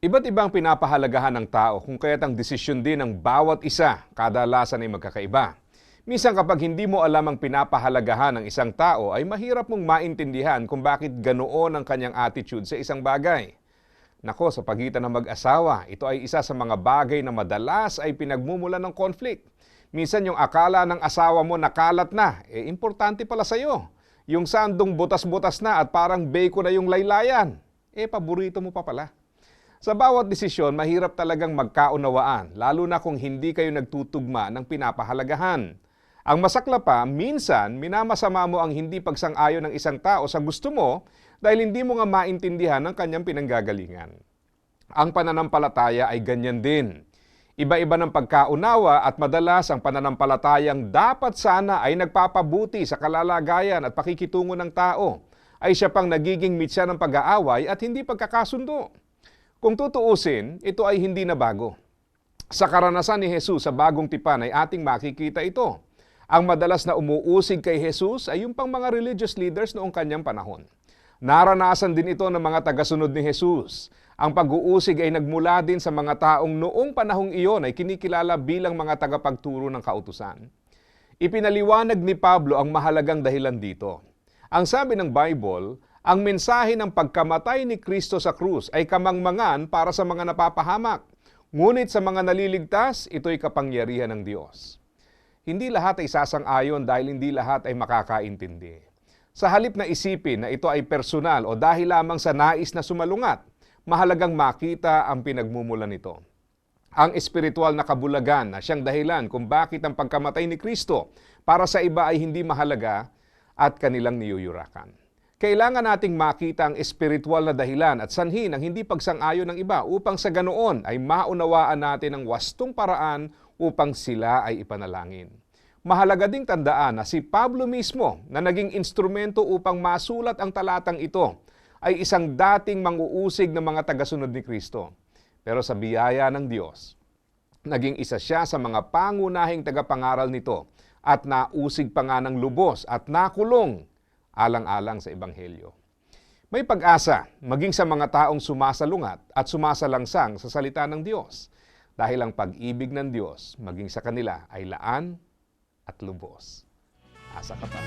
Iba't ibang pinapahalagahan ng tao kung kaya't ang desisyon din ng bawat isa kadalasan ay magkakaiba. Minsan kapag hindi mo alam ang pinapahalagahan ng isang tao ay mahirap mong maintindihan kung bakit ganoon ang kanyang attitude sa isang bagay. Nako, sa pagitan ng mag-asawa, ito ay isa sa mga bagay na madalas ay pinagmumulan ng conflict. Minsan yung akala ng asawa mo nakalat na, eh importante pala sa'yo. Yung sandong butas-butas na at parang bacon na yung laylayan, eh paborito mo pa pala. Sa bawat desisyon, mahirap talagang magkaunawaan, lalo na kung hindi kayo nagtutugma ng pinapahalagahan. Ang masakla pa, minsan, minamasama mo ang hindi pagsang-ayon ng isang tao sa gusto mo dahil hindi mo nga maintindihan ang kanyang pinanggagalingan. Ang pananampalataya ay ganyan din. Iba-iba ng pagkaunawa at madalas ang pananampalatayang dapat sana ay nagpapabuti sa kalalagayan at pakikitungo ng tao ay siya pang nagiging mitya ng pag-aaway at hindi pagkakasundo. Kung tutuusin, ito ay hindi na bago. Sa karanasan ni Jesus sa bagong tipan ay ating makikita ito. Ang madalas na umuusig kay Jesus ay yung pang mga religious leaders noong kanyang panahon. Naranasan din ito ng mga tagasunod ni Jesus. Ang pag-uusig ay nagmula din sa mga taong noong panahong iyon ay kinikilala bilang mga tagapagturo ng kautusan. Ipinaliwanag ni Pablo ang mahalagang dahilan dito. Ang sabi ng Bible, ang mensahe ng pagkamatay ni Kristo sa krus ay kamangmangan para sa mga napapahamak. Ngunit sa mga naliligtas, ito'y kapangyarihan ng Diyos. Hindi lahat ay sasang-ayon dahil hindi lahat ay makakaintindi. Sa halip na isipin na ito ay personal o dahil lamang sa nais na sumalungat, mahalagang makita ang pinagmumulan nito. Ang espiritual na kabulagan na siyang dahilan kung bakit ang pagkamatay ni Kristo para sa iba ay hindi mahalaga at kanilang niyuyurakan. Kailangan nating makita ang espiritual na dahilan at sanhi ng hindi pagsang-ayon ng iba upang sa ganoon ay maunawaan natin ang wastong paraan upang sila ay ipanalangin. Mahalaga ding tandaan na si Pablo mismo na naging instrumento upang masulat ang talatang ito ay isang dating manguusig ng mga tagasunod ni Kristo. Pero sa biyaya ng Diyos, naging isa siya sa mga pangunahing tagapangaral nito at nausig pa nga ng lubos at nakulong alang-alang sa Ebanghelyo. May pag-asa maging sa mga taong sumasalungat at sumasalangsang sa salita ng Diyos dahil ang pag-ibig ng Diyos maging sa kanila ay laan at lubos. Asa ka pa.